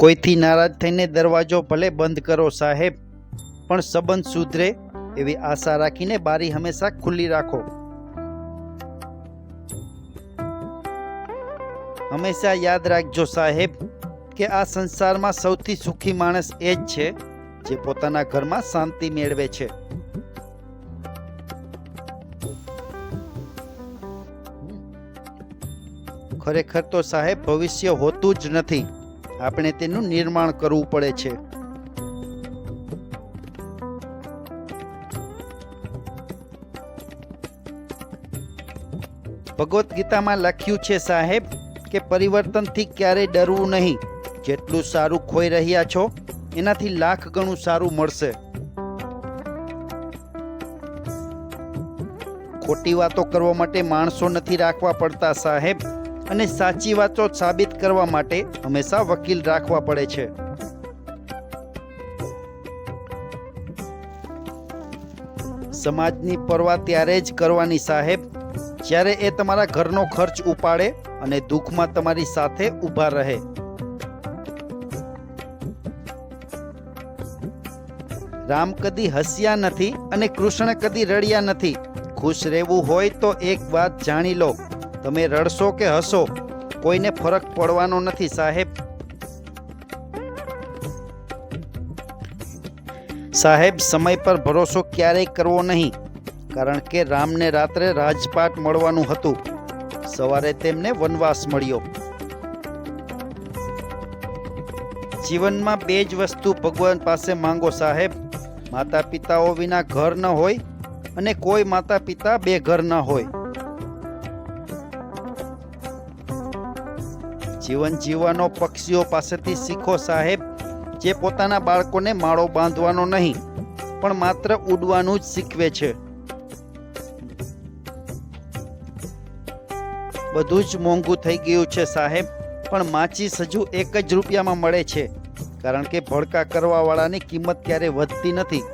કોઈથી નારાજ થઈને દરવાજો ભલે બંધ કરો સાહેબ, પણ સંબંધ સુધરે એવી આશા રાખીને બારી હંમેશા ખુલ્લી રાખો. હંમેશા યાદ રાખજો સાહેબ કે આ સંસારમાં સૌથી સુખી માણસ એ જ છે જે પોતાના ઘરમાં શાંતિ મેળવે છે. ખરેખર તો સાહેબ ભવિષ્ય હોતું જ નથી. આપણે તેનું નિર્માણ કરવું પડે છે. ભગવદ્ ગીતામાં લખ્યું છે સાહેબ કે પરિવર્તનથી ક્યારેય ડરવું નહીં. જેટલું સારું ખોઈ રહ્યા છો, એનાથી લાખ ગણું સારું મળશે. ખોટી વાતો કરવા માટે માણસો નથી રાખવા પડતા સાહેબ. અને સાચી વાતો સાબિત કરવા માટે હંમેશા વકીલ રાખવા પડે છે. સમાજની પરવા ત્યારે જ કરવાની સાહેબ, જ્યારે એ તમારા ઘરનો ખર્ચ ઉપાડે અને દુઃખમાં તમારી સાથે ઊભા રહે. રામ કદી હસ્યા નથી અને કૃષ્ણ કદી રડ્યા નથી. ખુશ રહેવું હોય તો એક વાત જાણી લો. તમે રડશો કે હસો? કોઈને ફરક પડવાનો નથી, સાહેબ. સાહેબ, સમય પર ભરોસો ક્યારેય કરવો નહીં, કારણ કે રામને રાત્રે રાજપાટ મળવાનું હતું. સવારે તેમને વનવાસ મળ્યો. જીવનમાં બે જ વસ્તુ ભગવાન પાસે માંગો, સાહેબ. માતા પિતાઓ વિના ઘર ન હોય અને કોઈ માતા પિતા બે ઘર ન હોય. જીવન જીવવાનો પક્ષીઓ પાસેથી શીખો સાહેબ, જે પોતાના બાળકોને માળો બાંધવાનો નહીં, પણ માત્ર ઉડવાનું જ શીખવે છે. બધું જ મોંઘું થઈ ગયું છે સાહેબ, પણ માચીસ હજુ એક જ રૂપિયામાં મળે છે, કારણ કે ભડકા કરવાવાળાની કિંમત ક્યારે વધતી નથી.